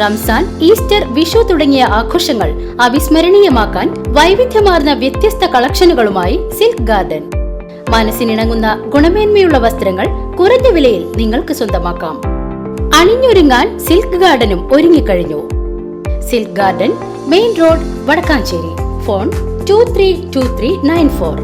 Ramzan Easter Vishu തുടങ്ങിയ ആഘോഷങ്ങൾ അവിസ്മരണീയമാക്കാൻ വൈവിധ്യമാർന്ന വ്യത്യസ്ത കളക്ഷനുകളുമായി സിൽക്ക് ഗാർഡൻ. മനസ്സിനിണങ്ങുന്ന ഗുണമേന്മയുള്ള വസ്ത്രങ്ങൾ കുറഞ്ഞ വിലയിൽ നിങ്ങൾക്ക് സ്വന്തമാക്കാം. അണിഞ്ഞൊരുങ്ങാൻ സിൽക്ക് ഗാർഡനും ഒരുങ്ങിക്കഴിഞ്ഞു. Silk garden main road Vadakkanchery. Phone two three two three nine four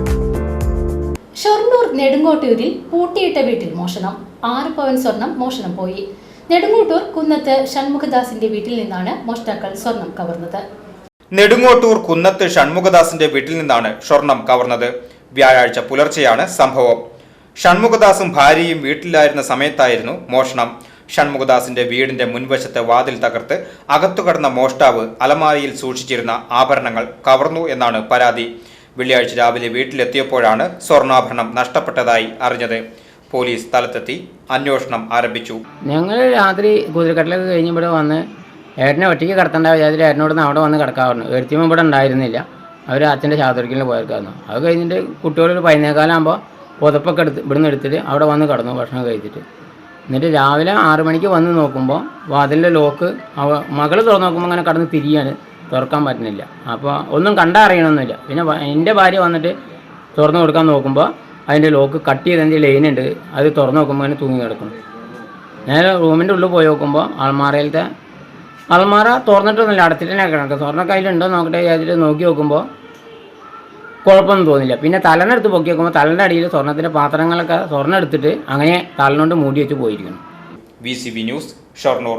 Shoranur നെടുങ്കോട്ടൂരിൽ പൂട്ടിയിട്ട വീട്ടിൽ മോഷണം. ആറ് പവൻ സ്വർണം മോഷണം പോയി. നെടുങ്ങോട്ടൂർ കുന്നത്ത് ഷൺമുഖദാസിന്റെ വീട്ടിൽ നിന്നാണ് മോഷ്ടാക്കൾ സ്വർണം കവർന്നത്. നെടുങ്ങോട്ടൂർ കുന്നത്ത് ഷൺമുഖദാസിന്റെ വീട്ടിൽ നിന്നാണ് സ്വർണം കവർന്നത്. വ്യാഴാഴ്ച പുലർച്ചെയാണ് സംഭവം. ഷൺമുഖദാസും ഭാര്യയും വീട്ടിലായിരുന്ന സമയത്തായിരുന്നു മോഷണം. ഷൺമുഖദാസിന്റെ വീടിന്റെ മുൻവശത്ത് വാതിൽ തകർത്ത് അകത്തു കടന്ന മോഷ്ടാവ് അലമാരിയിൽ സൂക്ഷിച്ചിരുന്ന ആഭരണങ്ങൾ കവർന്നു എന്നാണ് പരാതി. വെള്ളിയാഴ്ച രാവിലെ വീട്ടിലെത്തിയപ്പോഴാണ് സ്വർണാഭരണം നഷ്ടപ്പെട്ടതായി അറിഞ്ഞത്. പോലീസ് സ്ഥലത്തെത്തി അന്വേഷണം ആരംഭിച്ചു. ഞങ്ങൾ രാത്രി കുതിരക്കട്ടിലൊക്കെ കഴിഞ്ഞ് വന്ന് ഏട്ടനെ ഒറ്റയ്ക്ക് കിടത്തേണ്ട വിചാരിച്ചിട്ട് ഏട്ടനോട് അവിടെ വന്ന് കിടക്കാറുണ്ട്. എഴുത്തിയമ്മ ഇവിടെ ഉണ്ടായിരുന്നില്ല. അവർ അച്ഛന്റെ ശാസ്ത്രക്കിന് പോയേക്കായിരുന്നു അത് കഴിഞ്ഞിട്ട് കുട്ടികളൊരു പതിനേക്കാലാകുമ്പോൾ പുതപ്പൊക്കെ എടുത്ത് ഇവിടുന്ന് എടുത്തിട്ട് അവിടെ വന്ന് കിടന്നു ഭക്ഷണം കഴിച്ചിട്ട്. എന്നിട്ട് രാവിലെ ആറ് മണിക്ക് വന്ന് നോക്കുമ്പോൾ വാതിലിന്റെ ലോക്ക് അവ മകൾ തുറന്ന് നോക്കുമ്പോൾ അങ്ങനെ കടന്ന് തിരിയാണ്. തുറക്കാൻ പറ്റുന്നില്ല. അപ്പോൾ ഒന്നും കണ്ടറിയണമെന്നില്ല പിന്നെ എന്റെ ഭാര്യ വന്നിട്ട് തുറന്നു കൊടുക്കാൻ നോക്കുമ്പോൾ അതിന്റെ ലോക്ക് കട്ട് ചെയ്ത് എന്റെ ലൈൻ ഉണ്ട്. അത് തുറന്ന് നോക്കുമ്പോൾ അങ്ങനെ തൂങ്ങി കിടക്കണം ഞാൻ റൂമിന്റെ ഉള്ളിൽ പോയി നോക്കുമ്പോൾ അൾമാറയിലത്തെ അൾമാറ തുറന്നിട്ടൊന്നുമില്ല അടച്ചിട്ട് തന്നെ കിടക്കുന്നത് തുറന്ന കയ്യിലുണ്ടോ നോക്കട്ടെ അതിൽ നോക്കി നോക്കുമ്പോൾ കുഴപ്പമൊന്നും തോന്നില്ല പിന്നെ തലനെടുത്ത് പൊക്കി നോക്കുമ്പോൾ തലന്റെ അടിയിൽ സ്വർണത്തിന്റെ പാത്രങ്ങളൊക്കെ സ്വർണം എടുത്തിട്ട് അങ്ങനെ തലനോണ്ട് മൂടി വെച്ച് പോയിരിക്കുന്നു. V C B news Shoranur.